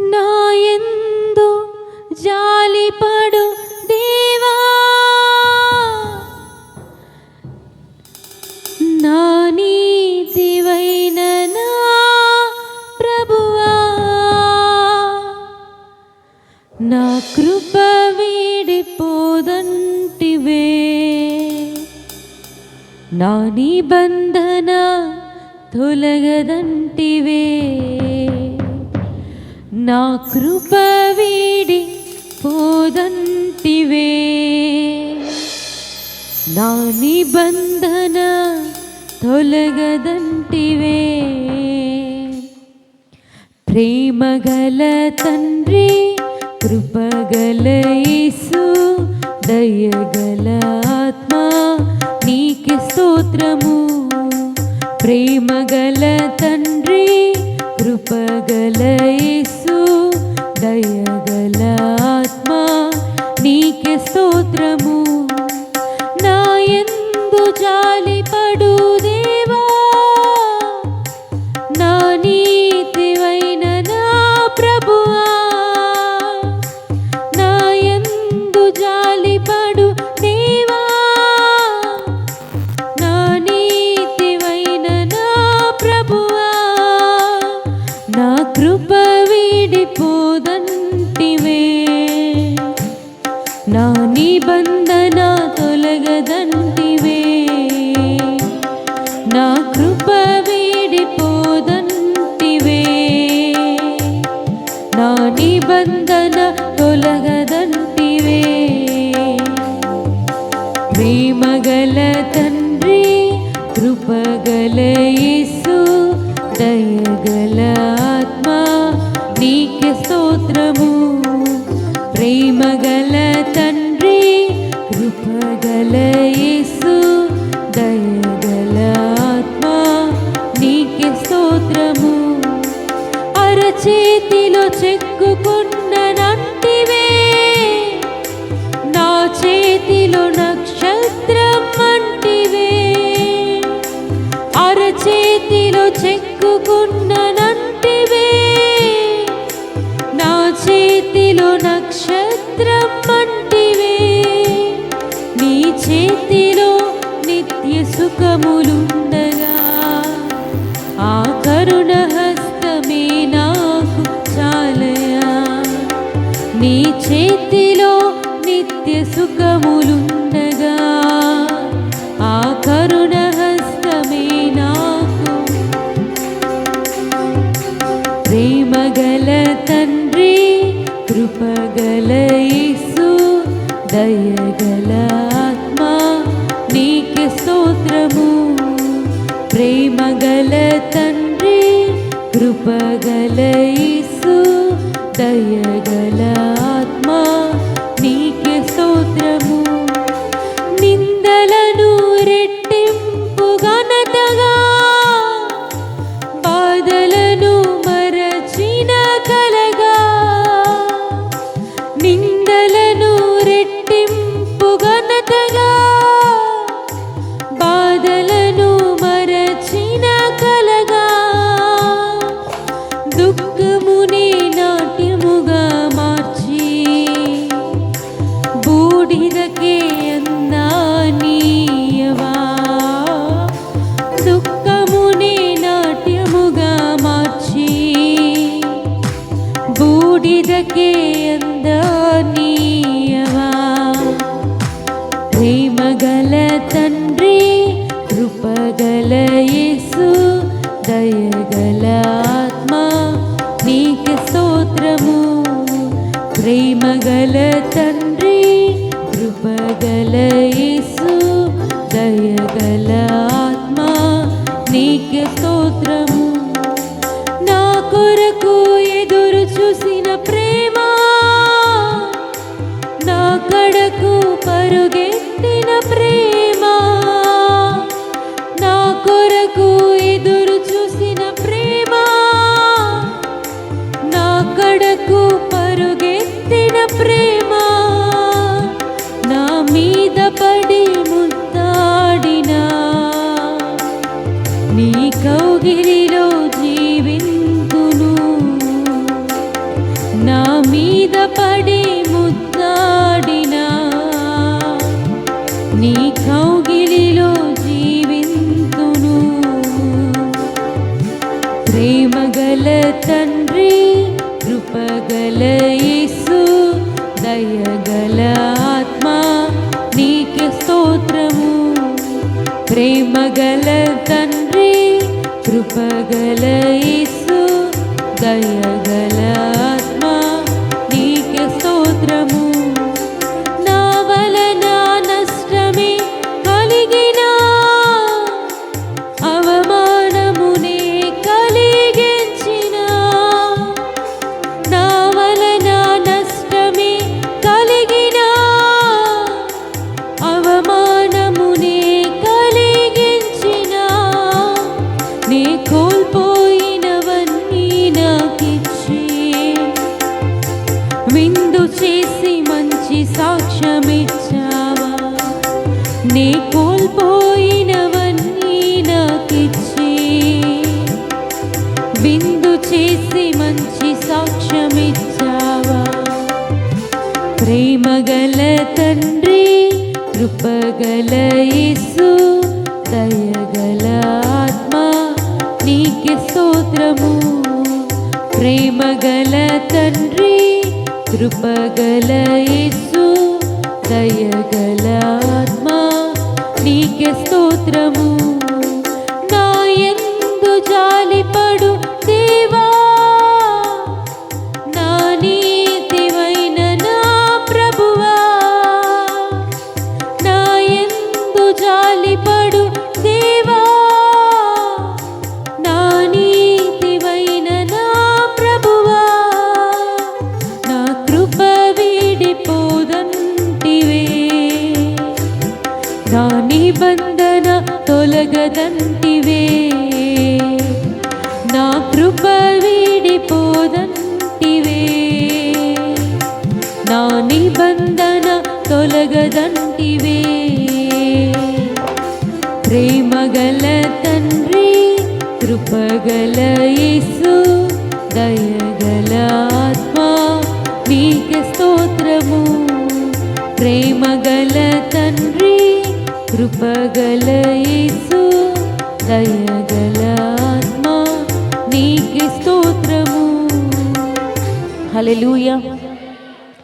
నా జాలిపడు దేవా. నా నీతివైన నా ప్రభువా. నా కృప వీడిపోదంటివే. నా నిబంధన తొలగదంటివే. నా కృప వీడి పోదంటివే. నా నిబంధన తొలగదంటివే. ప్రేమగల తండ్రి కృపగల యేసు దయగల ఆత్మ నీకి స్తోత్రము. ప్రేమగల తండ్రి కృపగల నిబంధన తొలగదంటివే. ప్రేమగల తండ్రి కృపగల యేసు దయగల ఆత్మ నీకే స్తోత్రము. ప్రేమగల తండ్రి కృపగల యేసు దయగల ఆత్మ నీకే స్తోత్రము. చేతిలో చెక్కుకున్న నంటివే నా చేతిలో నక్షత్రం అంటివే. అరచేతిలో చెక్కుకున్న నంటివే నా చేతిలో నక్షత్రం అంటివే. నీ చేతిలో నిత్య సుఖములుండగా. ఆ కరుణ నీ చేతిలో నిత్య సుఖములుండగా ఆ కరుణ హస్తమే నాకు. ప్రేమగల తండ్రి కృపగల యేసు దయగల ఆత్మ నీకే స్తోత్రము. ప్రేమగల తండ్రి కృపగల యేసు त्मा सूत्र సకల ఆత్మ నీకు స్తోత్రము. నా కొరకు ఎదురు చూసిన ప్రేమ నా కడకు పరుగెత్తిన ప్రేమ. నా కొరకు ఎదురు చూసిన ప్రేమ నా కడకు పరుగెత్తిన ప్రేమ. నీ జీవింతును నా మీద పడి ముద్దాడిన నీ కౌగిలిలో జీవింతును. ప్రేమగల తండ్రి కృపగల యేసు దయగల ఆత్మ నీకే స్తోత్రము. ప్రేమగల తండ్రి गली सुल నే కోల్పోయినవన్నీ నాకిచ్చి విందు చేసి మంచి సాక్ష్యమిచ్చావా? ప్రేమగల తండ్రి కృపగల యేసు దయగల ఆత్మ నీకే స్తోత్రము. ప్రేమగల తండ్రి కృపగల యేసు దయగల నీకే స్తోత్రము. నా ఎందు జాలిపడు దేవా నిబంధన తొలగదంటివే నా కృప వీడిపోదంటివే నా నిబంధన తొలగదంటివే ప్రేమగల తండ్రి కృపగల యేసు దయగల ఆత్మ నీకే స్తోత్రము ప్రేమగల తండ్రి కృపగల యేసు దయగల ఆత్మ నీకి స్తోత్రము. హల్లెలూయా.